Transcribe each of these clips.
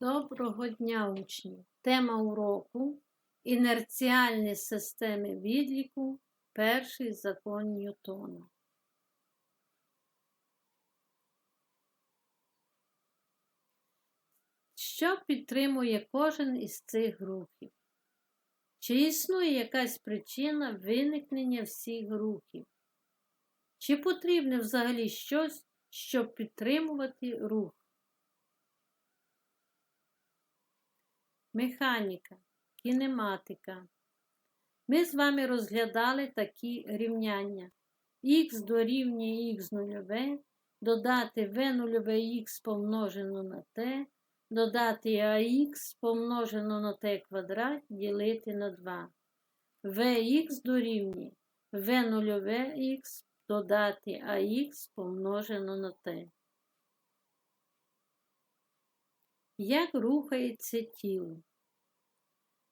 Доброго дня, учні! Тема уроку Інерціальні системи відліку. Перший закон Ньютона. Що підтримує кожен із цих рухів? Чи існує якась причина виникнення всіх рухів? Чи потрібне взагалі щось, щоб підтримувати рух? Механіка, кінематика. Ми з вами розглядали такі рівняння. х дорівнює х нульове, додати v нульове х помножено на t, додати ах помножено на t квадрат ділити на 2. vx дорівнює v нульове х додати ах помножено на t. Як рухається тіло?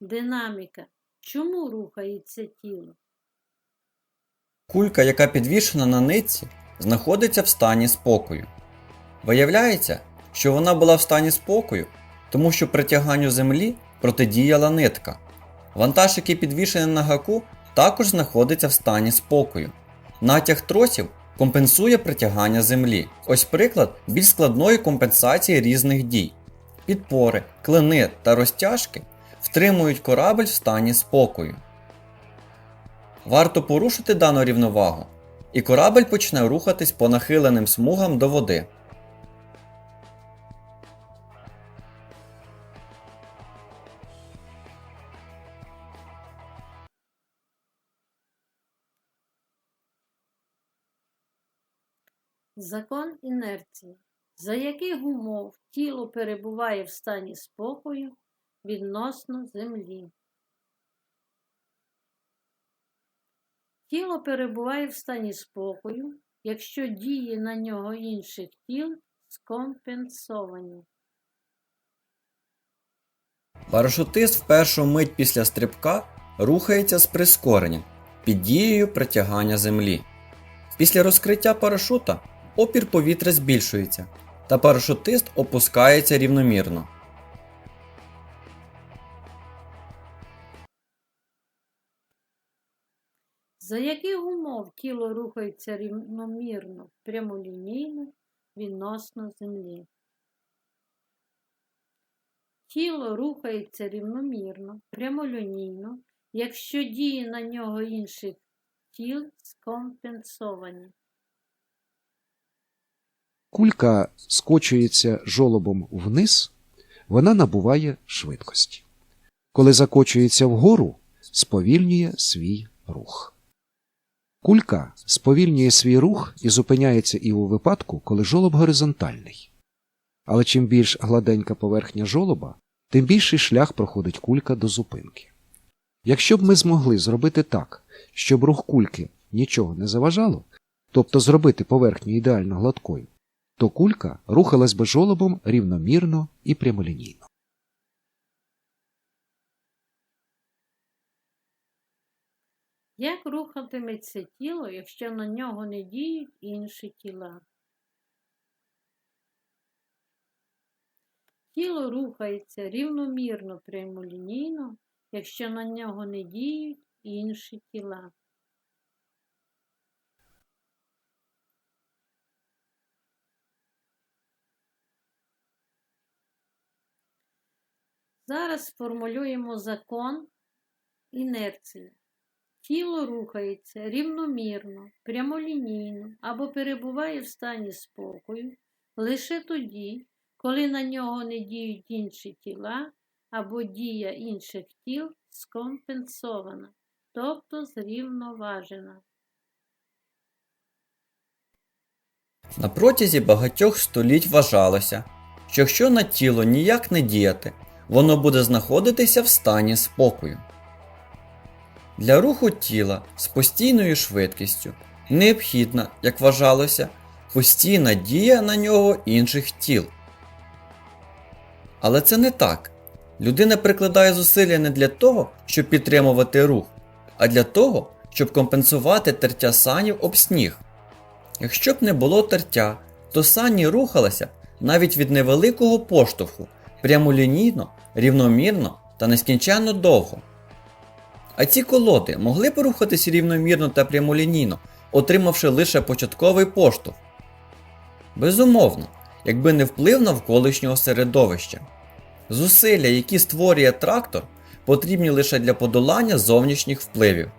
Динаміка. Чому рухається тіло? Кулька, яка підвішена на нитці, знаходиться в стані спокою. Виявляється, що вона була в стані спокою, тому що притяганню землі протидіяла нитка. Вантаж, який підвішений на гаку, також знаходиться в стані спокою. Натяг тросів компенсує притягання землі. Ось приклад більш складної компенсації різних дій. Підпори, клини та розтяжки втримують корабель в стані спокою. Варто порушити дану рівновагу, і корабель почне рухатись по нахиленим смугам до води. Закон інерції. За яких умов тіло перебуває в стані спокою відносно землі? Тіло перебуває в стані спокою, якщо дії на нього інших тіл скомпенсовані. Парашутист в першу мить після стрибка рухається з прискоренням під дією притягання землі. Після розкриття парашута опір повітря збільшується, та парашутист опускається рівномірно. За яких умов тіло рухається рівномірно, прямолінійно відносно землі? Тіло рухається рівномірно, прямолінійно, якщо дії на нього інших тіл скомпенсовані. Кулька скочується жолобом вниз, вона набуває швидкості. Коли закочується вгору, сповільнює свій рух. Кулька сповільнює свій рух і зупиняється і у випадку, коли жолоб горизонтальний. Але чим більш гладенька поверхня жолоба, тим більший шлях проходить кулька до зупинки. Якщо б ми змогли зробити так, щоб рух кульки нічого не заважало, тобто зробити поверхню ідеально гладкою, то кулька рухалась би жолобом рівномірно і прямолінійно. Як рухатиметься тіло, якщо на нього не діють інші тіла? Тіло рухається рівномірно прямолінійно, якщо на нього не діють інші тіла. Зараз сформулюємо закон інерції. Тіло рухається рівномірно, прямолінійно або перебуває в стані спокою лише тоді, коли на нього не діють інші тіла або дія інших тіл скомпенсована, тобто зрівноважена. На протязі багатьох століть вважалося, що якщо на тіло ніяк не діяти, воно буде знаходитися в стані спокою. Для руху тіла з постійною швидкістю необхідна, як вважалося, постійна дія на нього інших тіл. Але це не так. Людина прикладає зусилля не для того, щоб підтримувати рух, а для того, щоб компенсувати тертя санів об сніг. Якщо б не було тертя, то сані рухалися навіть від невеликого поштовху прямолінійно, рівномірно та нескінченно довго. А ці колоди могли б рухатись рівномірно та прямолінійно, отримавши лише початковий поштовх. Безумовно, якби не вплив навколишнього середовища. Зусилля, які створює трактор, потрібні лише для подолання зовнішніх впливів.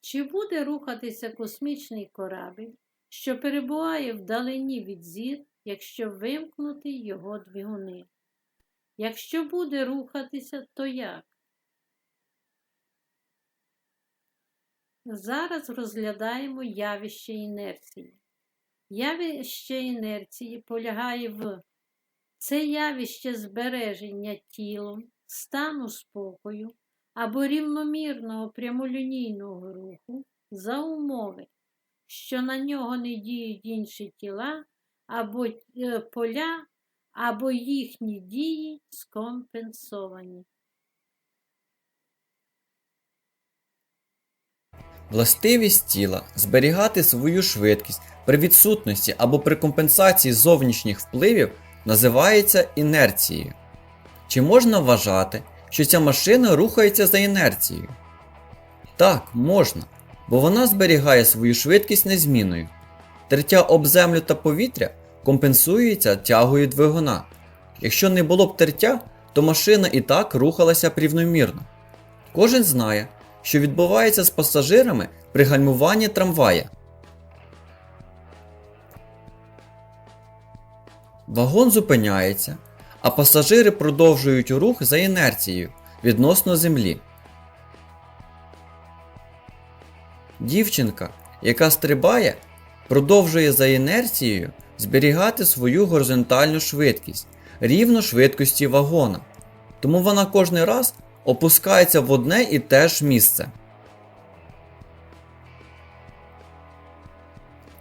Чи буде рухатися космічний корабель, що перебуває вдалині від зір, якщо вимкнути його двигуни? Якщо буде рухатися, то як? Зараз розглядаємо явище інерції. Явище інерції полягає в це явище збереження тілом, стану спокою або рівномірного прямолінійного руху за умови, що на нього не діють інші тіла або е, поля, або їхні дії скомпенсовані. Властивість тіла зберігати свою швидкість при відсутності або при компенсації зовнішніх впливів називається інерцією. Чи можна вважати, що ця машина рухається за інерцією? Так, можна, бо вона зберігає свою швидкість незмінною. Тертя об землю та повітря компенсується тягою двигуна. Якщо не було б тертя, то машина і так рухалася рівномірно. Кожен знає, що відбувається з пасажирами при гальмуванні трамвая. Вагон зупиняється, а пасажири продовжують рух за інерцією відносно землі. Дівчинка, яка стрибає, продовжує за інерцією зберігати свою горизонтальну швидкість рівно швидкості вагона. Тому вона кожний раз опускається в одне і те ж місце.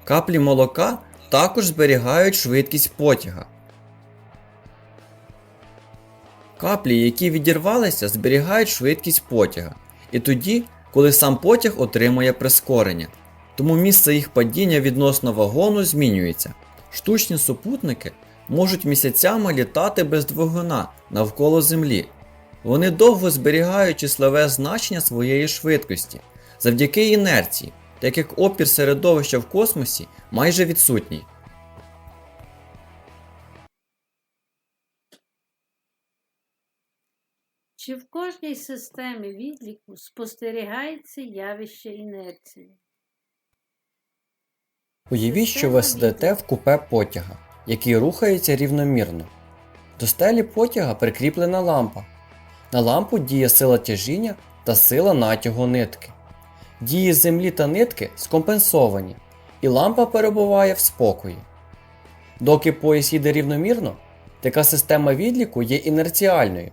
Каплі молока також зберігають швидкість потяга. Каплі, які відірвалися, зберігають швидкість потяга. І тоді, коли сам потяг отримує прискорення. Тому місце їх падіння відносно вагону змінюється. Штучні супутники можуть місяцями літати без двигуна навколо Землі. Вони довго зберігають числове значення своєї швидкості завдяки інерції, так як опір середовища в космосі майже відсутній. Чи в кожній системі відліку спостерігається явище інерції? Уявіть, що ви сидите в купе потяга, який рухається рівномірно. До стелі потяга прикріплена лампа. На лампу діє сила тяжіння та сила натягу нитки. Дії землі та нитки скомпенсовані, і лампа перебуває в спокої. Доки пояс їде рівномірно, така система відліку є інерціальною.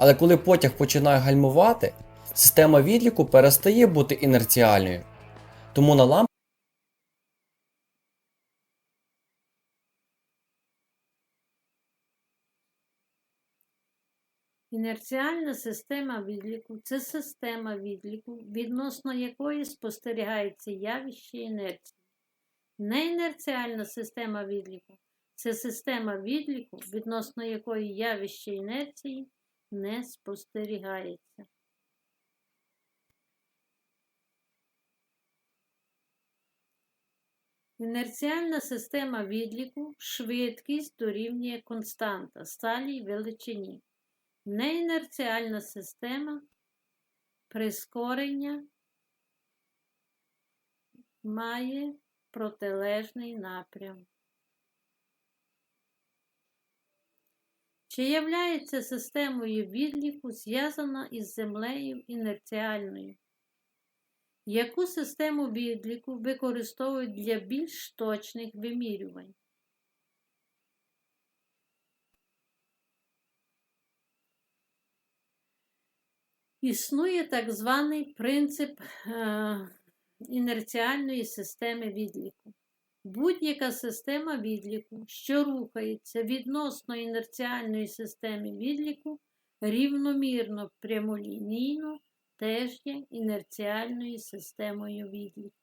Але коли потяг починає гальмувати, система відліку перестає бути інерціальною. Тому на лампу Інерціальна система відліку це система відліку, відносно якої спостерігається явище інерції. Неінерціальна система відліку це система відліку, відносно якої явище інерції не спостерігається. Інерціальна система відліку швидкість дорівнює константа сталій величині. Неінерціальна система прискорення має протилежний напрям. Чи являється системою відліку зв'язана із землею інерціальною? Яку систему відліку використовують для більш точних вимірювань? Існує так званий принцип е, інерціальної системи відліку. Будь-яка система відліку, що рухається відносно інерціальної системи відліку, рівномірно прямолінійно теж є інерціальною системою відліку.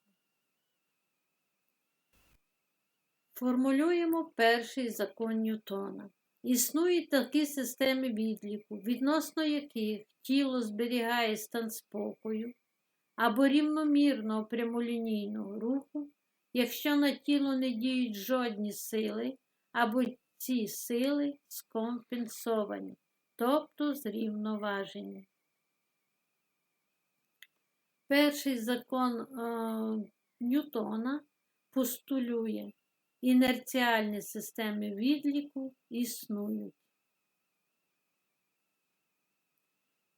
Формулюємо перший закон Ньютона. Існують такі системи відліку, відносно яких тіло зберігає стан спокою або рівномірного прямолінійного руху, якщо на тіло не діють жодні сили, або ці сили скомпенсовані, тобто зрівноважені. Перший закон е, Ньютона постулює, інерціальні системи відліку існують.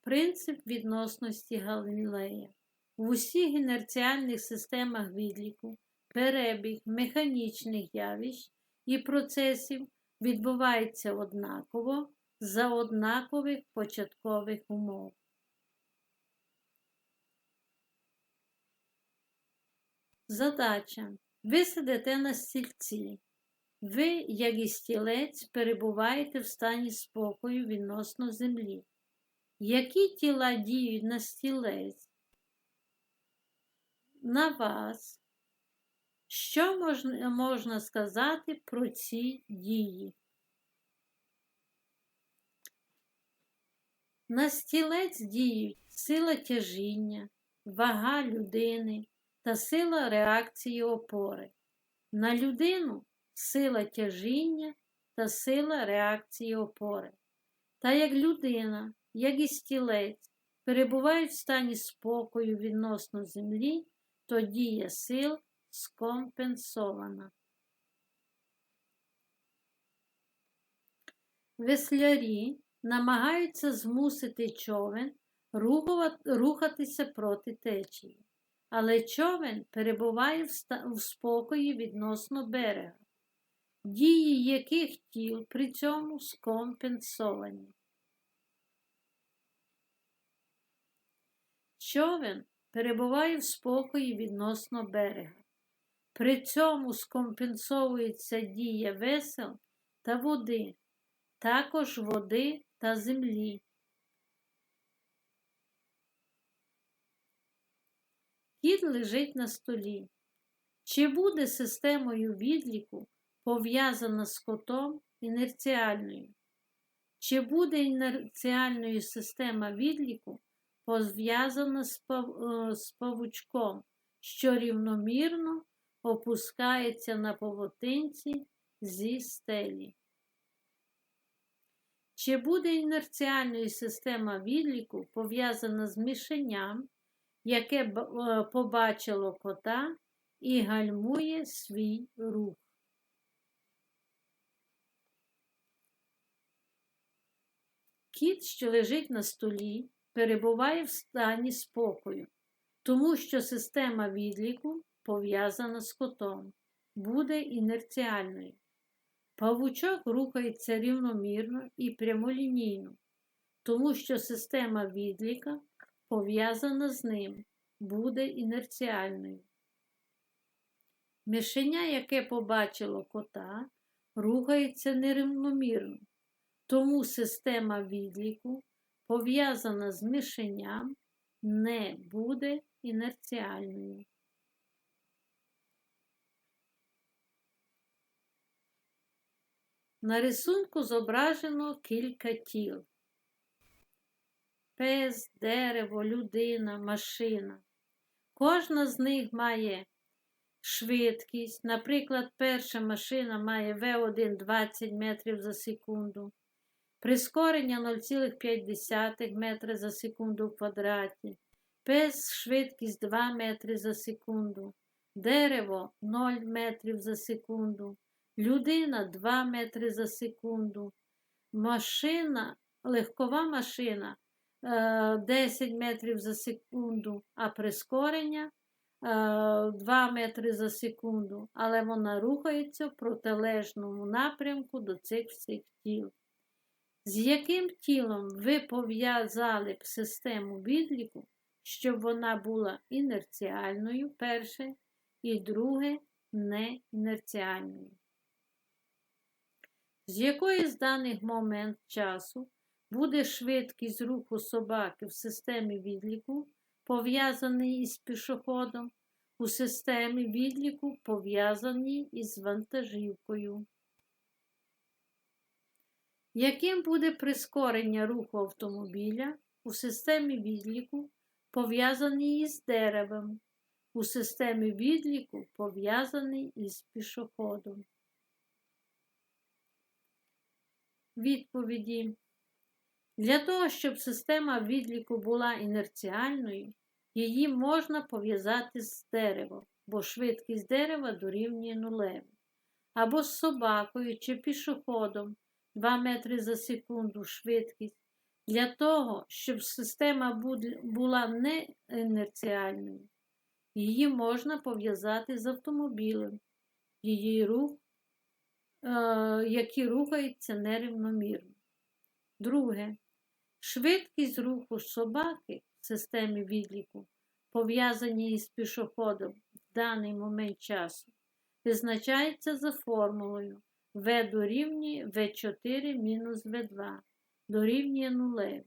Принцип відносності Галілея. В усіх інерціальних системах відліку перебіг механічних явищ і процесів відбувається однаково за однакових початкових умов. Задача. Ви сидите на стільці. Ви, як і стілець, перебуваєте в стані спокою відносно землі. Які тіла діють на стілець? На вас? Що можна, можна сказати про ці дії? На стілець діють сила тяжіння, вага людини та сила реакції опори. На людину сила тяжіння та сила реакції опори. Та як людина, як і стілець, перебувають в стані спокою відносно землі, то дія сил скомпенсована. Веслярі намагаються змусити човен рухатися проти течії, але човен перебуває в спокої відносно берега, дії яких тіл при цьому скомпенсовані. Човен перебуває в спокої відносно берега. При цьому скомпенсовується дія весел та води, також води та землі. Кіт лежить на столі. Чи буде системою відліку пов'язана з котом інерціальною? Чи буде інерціальною система відліку пов'язана з, е, павучком, що рівномірно опускається на павутинці зі стелі? Чи буде інерціальною система відліку пов'язана з мішенням, яке е, побачило кота і гальмує свій рух? Кіт, що лежить на столі, перебуває в стані спокою, тому що система відліку пов'язана з котом, буде інерціальною. Павучок рухається рівномірно і прямолінійно, тому що система відліка пов'язана з ним, буде інерціальною. Мишеня, яке побачило кота, рухається нерівномірно, тому система відліку, пов'язана з мишеням, не буде інерціальною. На рисунку зображено кілька тіл. Пес, дерево, людина, машина. Кожна з них має швидкість. Наприклад, перша машина має В1 20 метрів за секунду, прискорення 0,5 метри за секунду в квадраті, пес швидкість 2 метри за секунду, дерево 0 метрів за секунду, людина 2 метри за секунду, машина, легкова машина е, 10 метрів за секунду, а прискорення е, 2 метри за секунду, але вона рухається в протилежному напрямку до цих всіх тіл. З яким тілом ви пов'язали б систему відліку, щоб вона була інерціальною, перше, і друге не інерціальною? З якої з даних момент часу буде швидкість руху собаки в системі відліку, пов'язаний із пішоходом, у системі відліку, пов'язаній із вантажівкою. Яким буде прискорення руху автомобіля у системі відліку, пов'язаній із деревом, у системі відліку, пов'язаний із пішоходом? Відповіді. Для того, щоб система відліку була інерціальною, її можна пов'язати з деревом, бо швидкість дерева дорівнює нулеві, або з собакою чи пішоходом 2 метри за секунду швидкість. Для того, щоб система була не інерціальною, її можна пов'язати з автомобілем, її рух, які рухаються нерівномірно. Друге. Швидкість руху собаки в системі відліку, пов'язані із пішоходом в даний момент часу, визначається за формулою V дорівнює V4 мінус V2 дорівнює нулеві.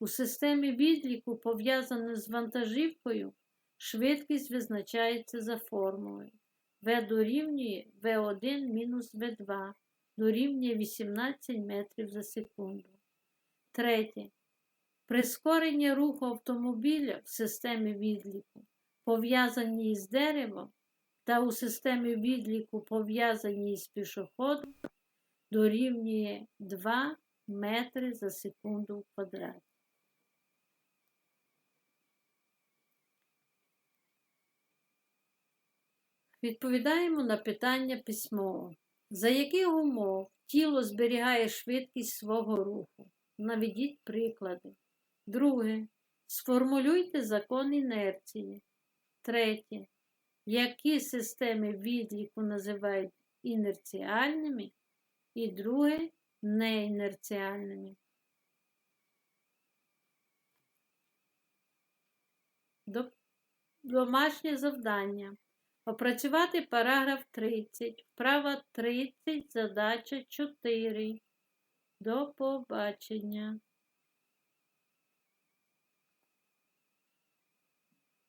У системі відліку, пов'язаної з вантажівкою, швидкість визначається за формулою V дорівнює V1 мінус V2 дорівнює 18 метрів за секунду. Третє. Прискорення руху автомобіля в системі відліку, пов'язані із деревом, та у системі відліку, пов'язані із пішоходом, дорівнює 2 метри за секунду в квадраті. Відповідаємо на питання письмово. За яких умов тіло зберігає швидкість свого руху? Наведіть приклади. Друге. Сформулюйте закон інерції. Третє. Які системи відліку називають інерціальними? І друге неінерціальними. Домашнє завдання. Опрацювати параграф 30, вправа 30, задача 4. До побачення.